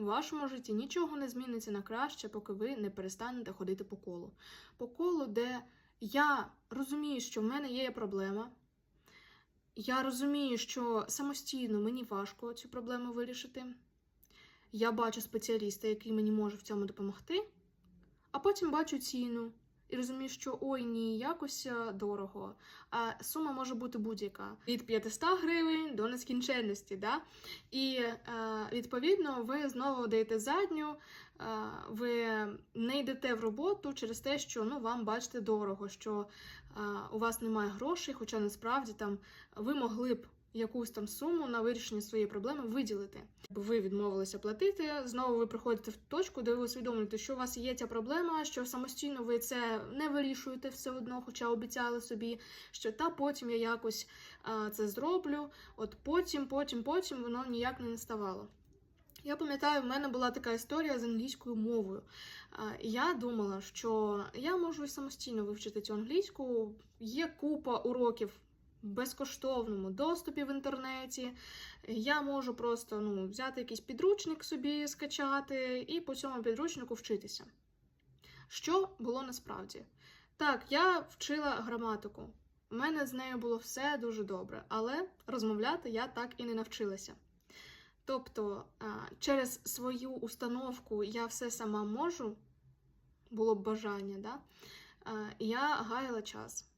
в вашому житті нічого не зміниться на краще, поки ви не перестанете ходити по колу. По колу, де я розумію, що в мене є проблема. Я розумію, що самостійно мені важко цю проблему вирішити. Я бачу спеціаліста, який мені може в цьому допомогти, а потім бачу ціну і розумію, що ой ні, якось е, дорого. А сума може бути будь-яка від 500 гривень до нескінченності. Да? І е, відповідно ви знову даєте задню, е, ви не йдете в роботу через те, що ну, вам бачите дорого, що у вас немає грошей, хоча насправді там ви могли б якусь там суму на вирішення своєї проблеми виділити. Якби ви відмовилися платити, знову ви приходите в точку, де ви усвідомлюєте, що у вас є ця проблема, що самостійно ви це не вирішуєте все одно, хоча обіцяли собі, що та потім я якось а, це зроблю. От потім, потім, потім воно ніяк не наставало. Я пам'ятаю, в мене була така історія з англійською мовою. Я думала, що я можу самостійно вивчити цю англійську. Є купа уроків безкоштовному доступі в інтернеті. Я можу просто ну, взяти якийсь підручник собі, скачати і по цьому підручнику вчитися. Що було насправді? Так, я вчила граматику. У мене з нею було все дуже добре, але розмовляти я так і не навчилася. Тобто, через свою установку я все сама можу, було б бажання, да? я гаяла час.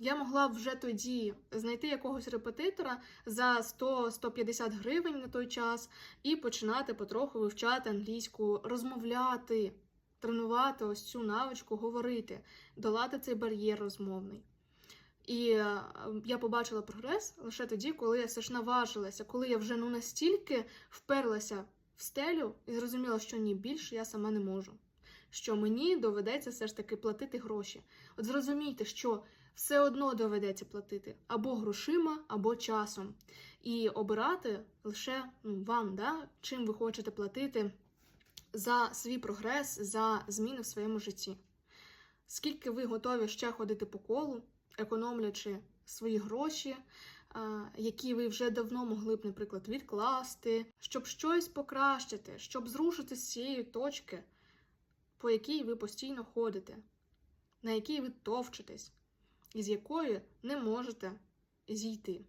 Я могла вже тоді знайти якогось репетитора за 100-150 гривень на той час і починати потроху вивчати англійську, розмовляти, тренувати ось цю навичку, говорити, долати цей бар'єр розмовний. І е, я побачила прогрес лише тоді, коли я все ж наважилася, коли я вже ну настільки вперлася в стелю і зрозуміла, що ні, більше я сама не можу. Що мені доведеться все ж таки платити гроші. От зрозумійте, що все одно доведеться платити або грошима, або часом. І обирати лише ну, вам, да, чим ви хочете платити за свій прогрес, за зміни в своєму житті. Скільки ви готові ще ходити по колу, економлячи свої гроші, які ви вже давно могли б, наприклад, відкласти, щоб щось покращити, щоб зрушити з цієї точки, по якій ви постійно ходите, на якій ви товчитесь, із якої не можете зійти.